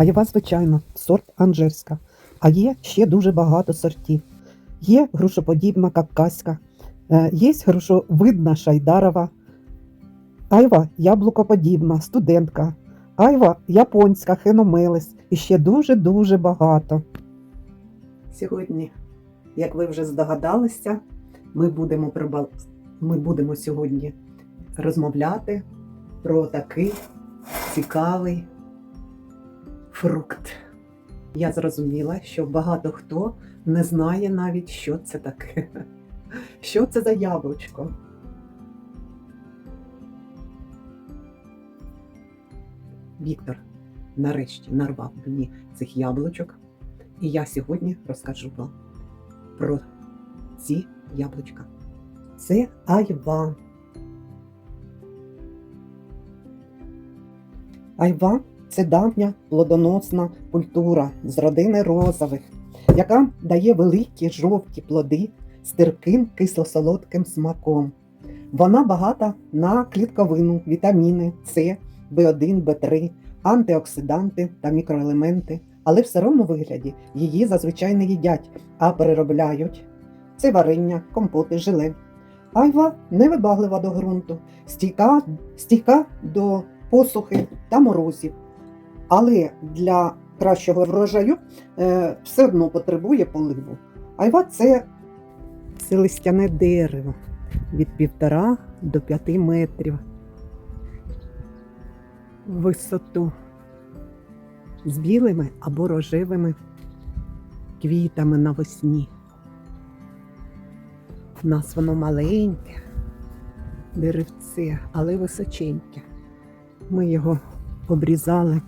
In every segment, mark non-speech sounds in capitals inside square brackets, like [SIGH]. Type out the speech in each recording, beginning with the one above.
Айва, звичайно, сорт Анжерська. А є ще дуже багато сортів. Є грушоподібна кавказька, е, є грушовидна шайдарова, айва яблукоподібна, студентка, айва японська, хеномелес і ще дуже-дуже багато. Сьогодні, як ви вже здогадалися, ми будемо, прибал... ми будемо сьогодні розмовляти про такий цікавий фрукт. Я зрозуміла, що багато хто не знає навіть, що це таке. [LAUGHS] Що це за яблучко? Віктор нарешті нарвав мені цих яблучок, і я сьогодні розкажу вам про ці яблучка. Це айва. Айва це давня плодоносна культура з родини розових, яка дає великі жовті плоди з терпким кисло-солодким смаком. Вона багата на клітковину, вітаміни С, В1, В3, антиоксиданти та мікроелементи, але в сирому вигляді її зазвичай не їдять, а переробляють. Це варення, компоти, желе. Айва невибаглива до ґрунту, стійка, стійка до посухи та морозів. Але для кращого врожаю е, все одно потребує поливу. Айва це, це листяне дерево від півтора до п'яти метрів в висоту з білими або рожевими квітами навесні. У нас воно маленьке, деревце, але височеньке. Ми його обрізали.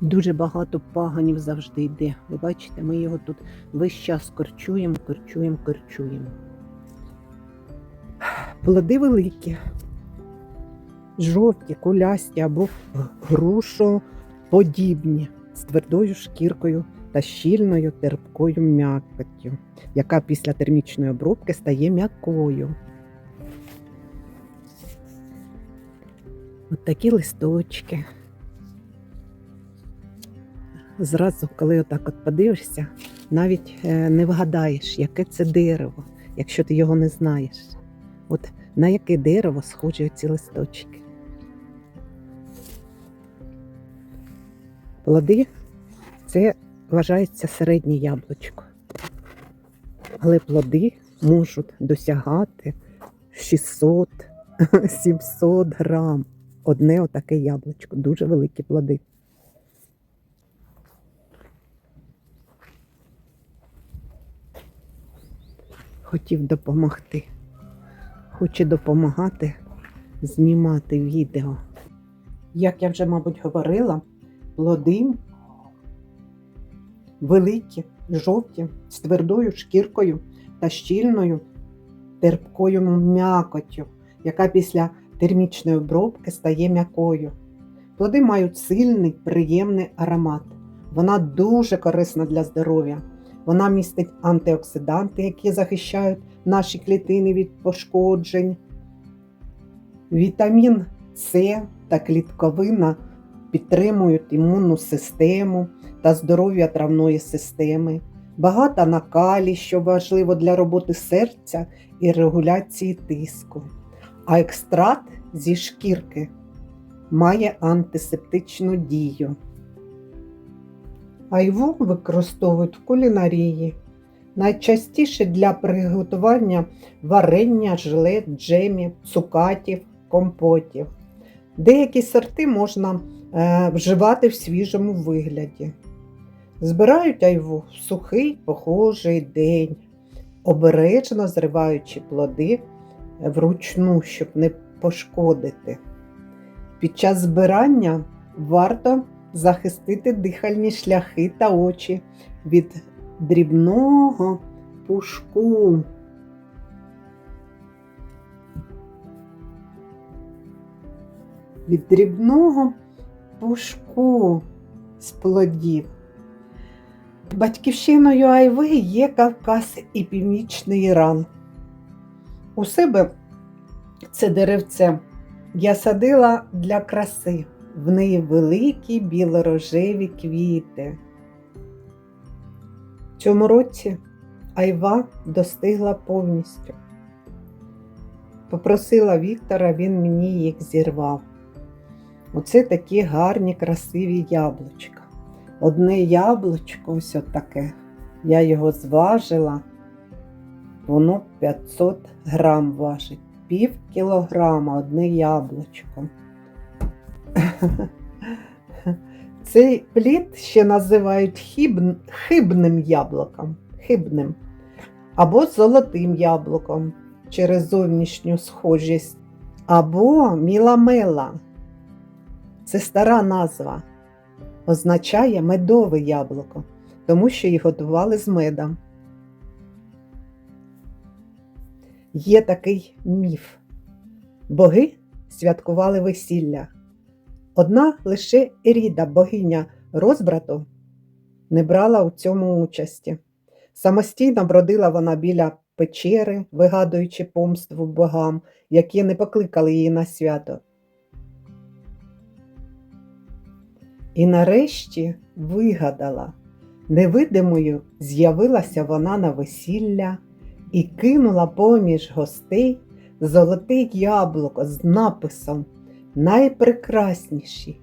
Дуже багато паганів завжди йде. Ви бачите, ми його тут весь час корчуємо, корчуємо, корчуємо. Плоди великі, жовті, кулясті або грушоподібні з твердою шкіркою та щільною терпкою м'якоттю, яка після термічної обробки стає м'якою. От такі листочки. Зразу, коли отак от подивишся, навіть е, не вгадаєш, яке це дерево, якщо ти його не знаєш. От на яке дерево схожі ці листочки. Плоди це вважається середнє яблучко. Але плоди можуть досягати 600-700 грам. Одне отаке яблучко, дуже великі плоди. Хотів допомогти. Хоче допомагати знімати відео. Як я вже, мабуть, говорила, плоди великі, жовті, з твердою шкіркою та щільною терпкою м'якоттю, яка після термічної обробки стає м'якою. Плоди мають сильний, приємний аромат. Вона дуже корисна для здоров'я. Вона містить антиоксиданти, які захищають наші клітини від пошкоджень. Вітамін С та клітковина підтримують імунну систему та здоров'я травної системи. Багата на калій, що важливо для роботи серця і регуляції тиску. А екстракт зі шкірки має антисептичну дію. Айву використовують в кулінарії. Найчастіше для приготування варення, желе, джемів, цукатів, компотів. Деякі сорти можна е, вживати в свіжому вигляді. Збирають айву в сухий похожий день, обережно зриваючи плоди вручну, щоб не пошкодити. Під час збирання варто захистити дихальні шляхи та очі від дрібного пушку. Від дрібного пушку з плодів. Батьківщиною Айви є Кавказ і Північний Іран. У себе це деревце я садила для краси. В неї великі білорожеві квіти. В цьому році айва достигла повністю. Попросила Віктора, він мені їх зірвав. Оце такі гарні, красиві яблучка. Одне яблучко, ось таке. Я його зважила, воно 500 грам важить. Пів кілограма одне яблучко. [LAUGHS] Цей плід ще називають хібн, хибним яблуком, хибним або золотим яблуком через зовнішню схожість, або міламела. Це стара назва, означає медове яблуко, тому що їх готували з медом. Є такий міф. Боги святкували весілля. Одна лише Еріда, богиня розбрату, не брала у цьому участі. Самостійно бродила вона біля печери, вигадуючи помству богам, які не покликали її на свято. І нарешті вигадала, невидимою з'явилася вона на весілля і кинула поміж гостей золоте яблуко з написом найпрекрасніші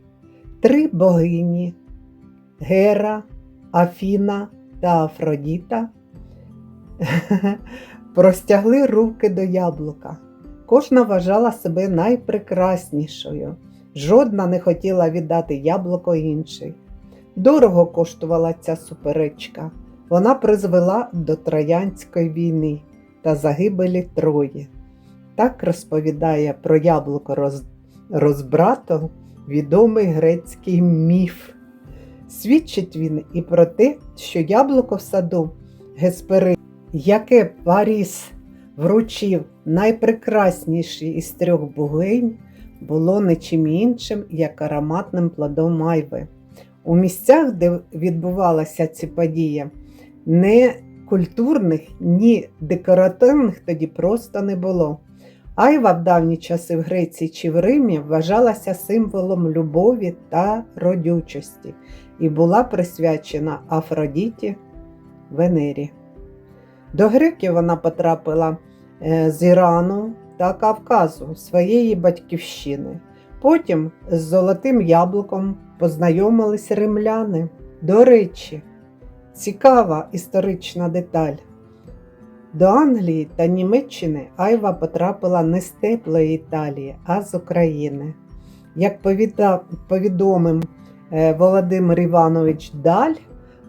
три богині Гера, Афіна та Афродіта [LAUGHS] простягли руки до яблука. Кожна вважала себе найпрекраснішою. Жодна не хотіла віддати яблуко іншій. Дорого коштувала ця суперечка. Вона призвела до Троянської війни та загибелі Трої. Так розповідає про яблуко роз... розбрату відомий грецький міф. Свідчить він і про те, що яблуко в саду Геспери, яке Паріс вручив найпрекраснішій із трьох богинь, було не чим іншим, як ароматним плодом майви. У місцях, де відбувалася ці події, не культурних, ні декоративних тоді просто не було. Айва в давні часи в Греції чи в Римі вважалася символом любові та родючості і була присвячена Афродіті Венері. До греків вона потрапила е, з Ірану та Кавказу, своєї батьківщини. Потім з золотим яблуком познайомились римляни. До речі, цікава історична деталь. До Англії та Німеччини Айва потрапила не з теплої Італії, а з України. Як повідомив е, Володимир Іванович Даль,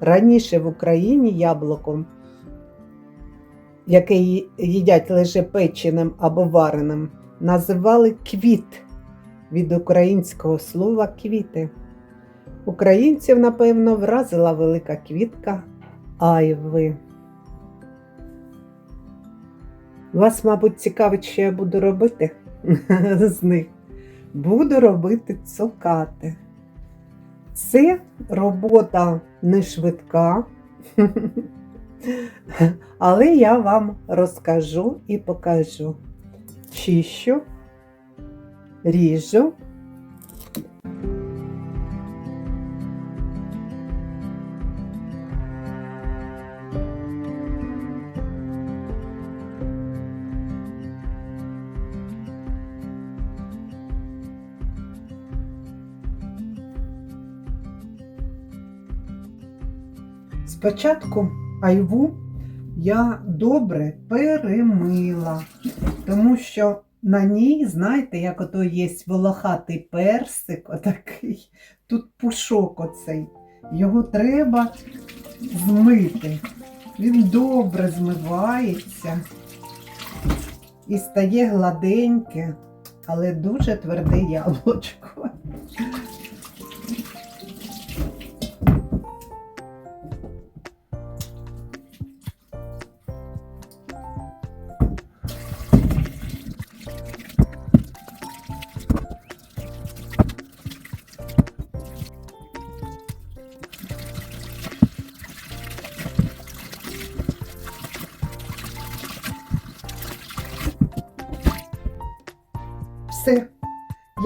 раніше в Україні яблуком, яке їдять лише печеним або вареним, називали квіт від українського слова квіти. Українців, напевно, вразила велика квітка айви. Вас, мабуть, цікавить, що я буду робити [LAUGHS] з них. Буду робити цукати. Це робота не швидка, [LAUGHS] але я вам розкажу і покажу. Чищу, ріжу. Спочатку айву я добре перемила, тому що на ній, знаєте, як ото є волохатий персик, отакий, тут пушок оцей. Його треба змити. Він добре змивається і стає гладеньке, але дуже тверде яблучко.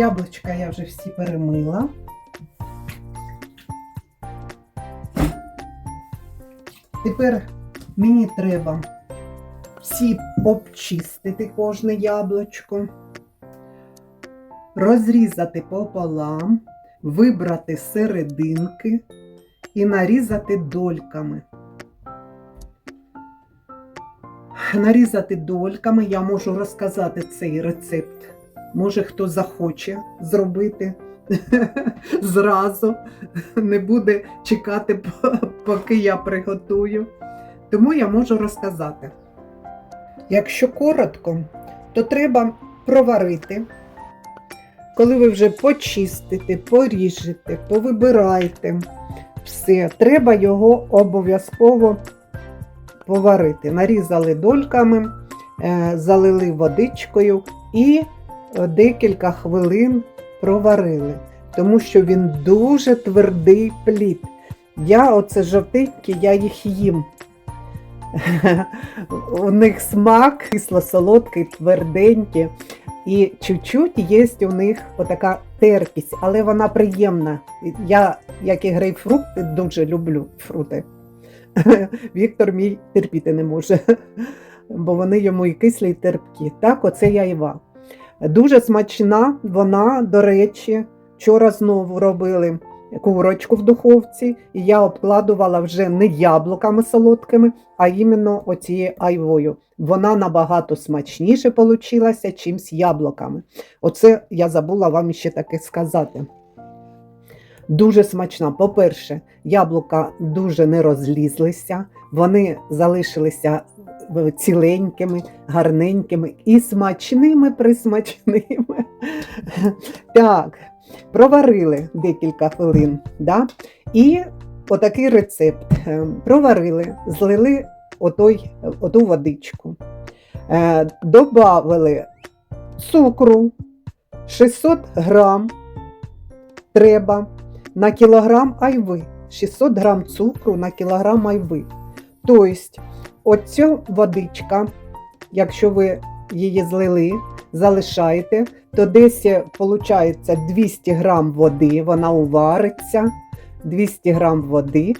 Яблучка я вже всі перемила. Тепер мені треба всі обчистити кожне яблучко, розрізати пополам, вибрати серединки і нарізати дольками. Нарізати дольками я можу розказати цей рецепт. Може, хто захоче зробити [LAUGHS] зразу, не буде чекати, поки я приготую. Тому я можу розказати. Якщо коротко, то треба проварити. Коли ви вже почистите, поріжете, повибираєте все, треба його обов'язково поварити. Нарізали дольками, е, залили водичкою і декілька хвилин проварили, тому що він дуже твердий плід. Я оце жовтенькі, я їх їм. [LAUGHS] У них смак кисло-солодкий, тверденький. І чуть-чуть є у них отака терпість, але вона приємна. Я, як і грейпфрукти, дуже люблю фрути. [LAUGHS] Віктор мій терпіти не може, [LAUGHS] бо вони йому і кислі, і терпкі. Так, оце я Іва. Дуже смачна вона, до речі, вчора знову робили курочку в духовці, і я обкладувала вже не яблуками солодкими, а іменно оцією айвою. Вона набагато смачніше получилася, з яблуками. Оце я забула вам ще таке сказати. Дуже смачна. По-перше, яблука дуже не розлізлися, вони залишилися ціленькими, гарненькими і смачними присмачними. [LAUGHS] Так, проварили декілька хвилин. Да? І отакий рецепт. Е, Проварили, злили отой, оту водичку, е, добавили цукру 600 грам треба на кілограм айви. 600 грам цукру на кілограм айви. Тобто, оця водичка, якщо ви її злили, залишаєте, то десь виходить 200 грам води, вона увариться, 200 грам води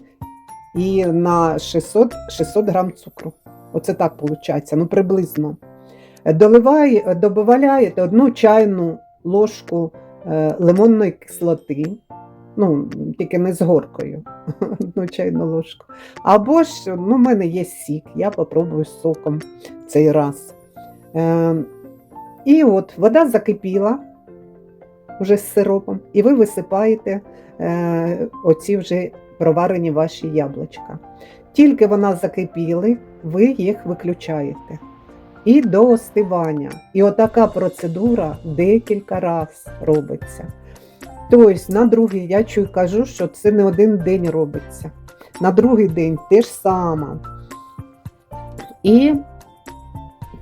і на 600, 600 грам цукру. Оце так виходить, ну приблизно. Доливає, добавляєте одну чайну ложку е, лимонної кислоти, ну, тільки не з горкою, [LAUGHS] одну чайну ложку. Або ж, ну, в мене є сік, я попробую з соком цей раз. Е, і от вода закипіла вже з сиропом, і ви висипаєте е, оці вже проварені ваші яблучка. Тільки вона закипіли, ви їх виключаєте. І до остивання. І отака процедура декілька разів робиться. Тобто, на другий, я чую, кажу, що це не один день робиться. На другий день те ж саме. І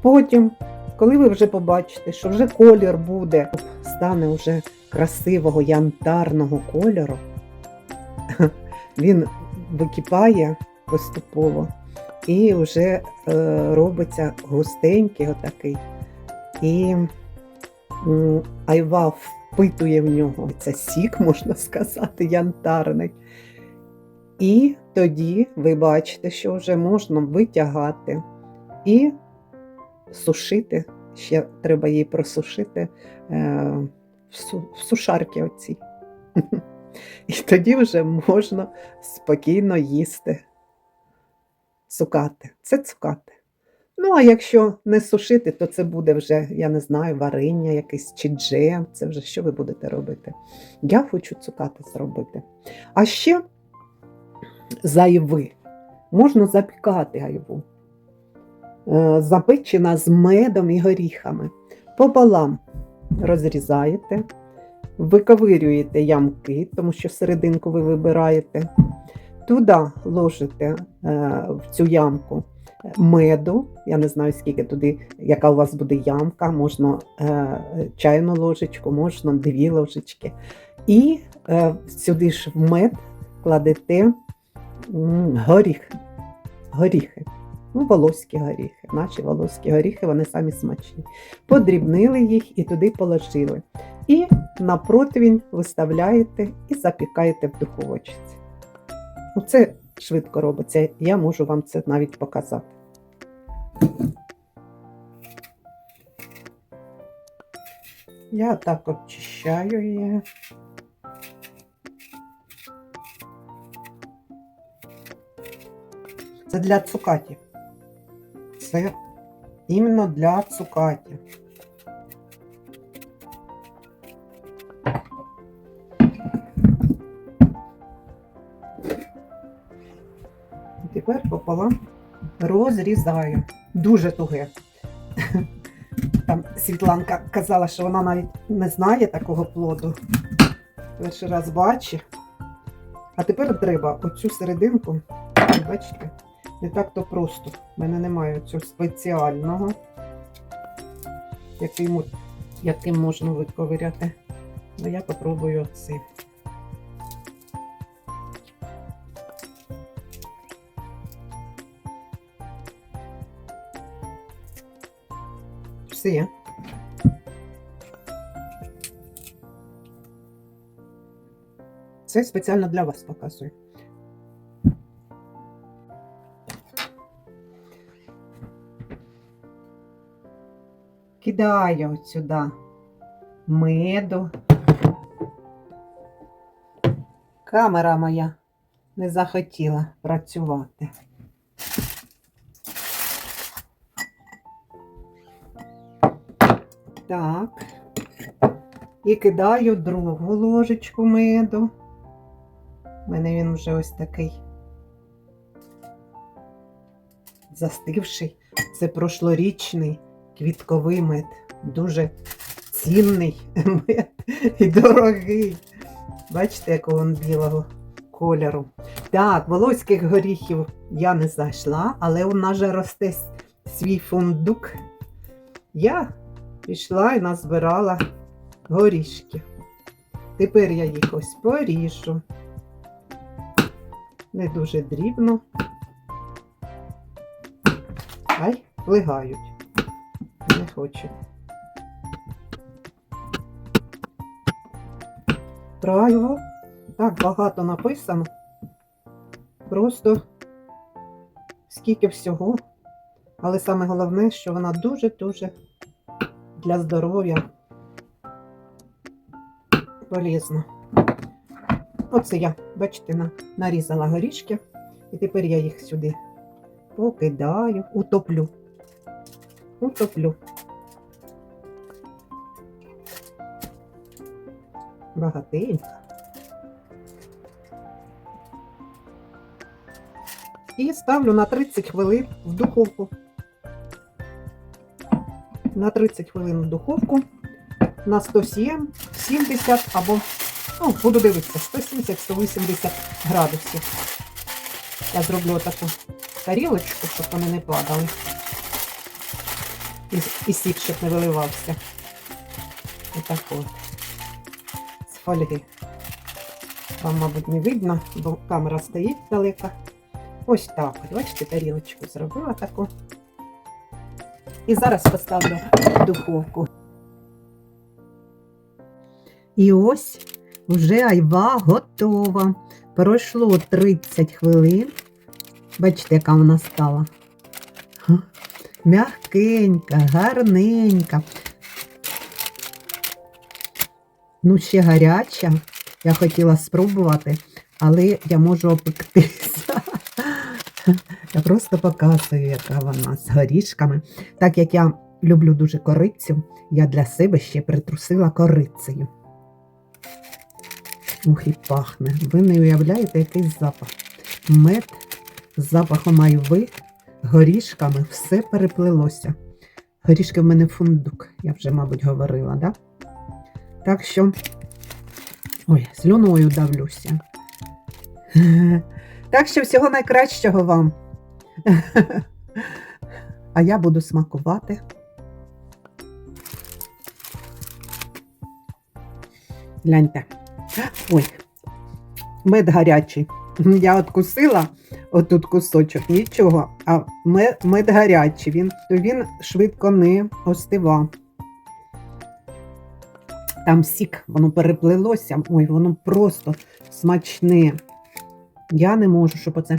потім, коли ви вже побачите, що вже колір буде, стане вже красивого янтарного кольору, [LAUGHS] він википає поступово і вже е, робиться густенький отакий. І м, айва впитує в нього. Це сік, можна сказати, янтарний. І тоді ви бачите, що вже можна витягати і сушити. Ще треба її просушити е, в, су, в сушарки оці. І тоді вже можна спокійно їсти цукати. Це цукати. Ну, а якщо не сушити, то це буде вже, я не знаю, варення якесь чи джем. Це вже що ви будете робити? Я хочу цукати зробити. А ще з айви можна запікати айву. Е, Запечена з медом і горіхами. Пополам розрізаєте, виковирюєте ямки, тому що серединку ви вибираєте. Туди ложите е, в цю ямку меду. Я не знаю, скільки туди, яка у вас буде ямка, можна е, чайну ложечку, можна дві ложечки. І е, сюди ж в мед кладете горіх, горіхи. Ну, волоські горіхи. Наші волоські горіхи, вони самі смачні. Подрібнили їх і туди положили. І на противень виставляєте і запікаєте в духовочці. Ну, це швидко робиться, я можу вам це навіть показати. Я так очищаю її. Це для цукаті. Це іменно для цукаті. Тепер розрізаю. Дуже туге. Там Світланка казала, що вона навіть не знає такого плоду. Перший раз бачить. А тепер треба оцю серединку, бачите, не так то просто. У мене немає цього спеціального, яким, яким можна виковиряти. Ну, я попробую оцей. Все. Це спеціально для вас показую. Кидаю от сюди меду. Камера моя не захотіла працювати. Так. І кидаю другу ложечку меду. У мене він вже ось такий застивший. Це прошлорічний квітковий мед. Дуже цінний [LAUGHS] мед і дорогий. Бачите, якого він білого кольору. Так, волоських горіхів я не зайшла, але у нас же росте свій фундук. Я пішла і назбирала горішки. Тепер я їх ось поріжу. Не дуже дрібно. Ай, лигають. Не хочуть. Правило. Так багато написано. Просто скільки всього. Але саме головне, що вона дуже-дуже для здоров'я полезна. Оце я, бачите, нарізала горішки, і тепер я їх сюди покидаю, утоплю. Утоплю. Багатенько. І ставлю на 30 хвилин в духовку. На 30 хвилин в духовку на 107, 70 або, ну, буду дивитися, 170-180 градусів. Я зроблю таку тарілочку, щоб вони не падали. І, і сік, щоб не виливався. Отак от. З фольги. Вам, мабуть, не видно, бо камера стоїть далеко. Ось так. Бачите, тарілочку зробила таку. І зараз поставлю в духовку. І ось вже айва готова. Пройшло 30 хвилин. Бачите, яка вона стала. Мягкенька, гарненька. Ну, ще гаряча. Я хотіла спробувати, але я можу опектися. [LAUGHS] Я просто показую, яка вона з горішками. Так як я люблю дуже корицю, я для себе ще притрусила корицею. Ух, і пахне. Ви не уявляєте, який запах. Мед з запахом айви, горішками, все переплилося. Горішки в мене фундук, я вже, мабуть, говорила, да? Так що, ой, слюною давлюся. [LAUGHS] Так що всього найкращого вам. [LAUGHS] А я буду смакувати. Гляньте. Ой, мед гарячий. Я откусила отут кусочок, нічого, а мед, мед гарячий, він, він швидко не остива. там сік, воно переплилося. Ой, воно просто смачне. Я не можу, щоб оце.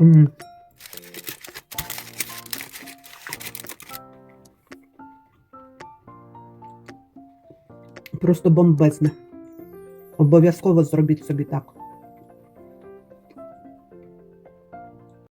М. Просто бомбезне. Обов'язково зробіть собі так.